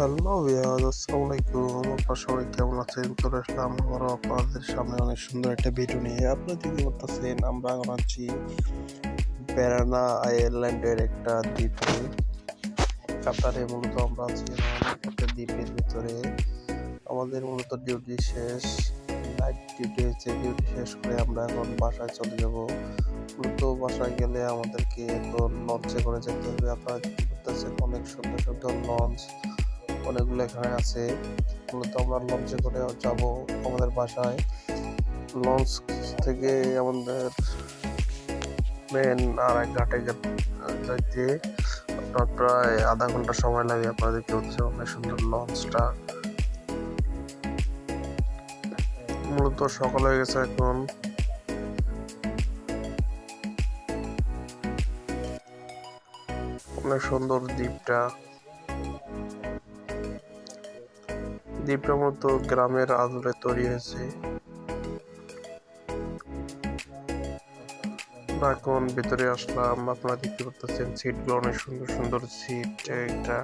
Hello viewers, আসসালামু আলাইকুম। আপনারা সবাই কেমন আছেন? চলে আসলাম আবারও আপনাদের সামনে অনেক সুন্দর একটা ভিডিও নিয়ে। আপনারা দেখতে পাচ্ছেন, আমরা এখন আছি বেড়ানা আয়ারল্যান্ডের একটা দ্বীপে। কাতারে মূলত আমরা আছি একটা দ্বীপের ভিতরে। আমাদের মূলত ডিউটি শেষ। নাইট ডিউটি হয়েছে ডিউটি শেষ করে আমরা এখন বাসায় চলে যাব। মূলত বাসায় গেলে আমাদেরকে এখন লঞ্চে করে যেতে হবে। আপনারা দেখতে পাচ্ছেন, অনেক সুন্দর সুন্দর লঞ্চ। অনেকগুলো এখানে আছে। মূলত আমরা লঞ্চে করে যাব আমাদের বাসায়। লঞ্চ থেকে আমাদের মেন আর এক ঘাটে যাইতে আপনার প্রায় আধা ঘণ্টা সময় লাগে আপনারা দেখতে পাচ্ছেন অনেক সুন্দর লঞ্চটা। মূলত সকাল হয়ে গেছে এখন। অনেক সুন্দর দ্বীপটা। দ্বীপটার মতো গ্রামের আদলে তৈরি হয়েছে। এখন ভিতরে আসলাম, আপনারা দেখতে পাচ্ছেন সিটগুলো অনেক সুন্দর সুন্দর সিট এটা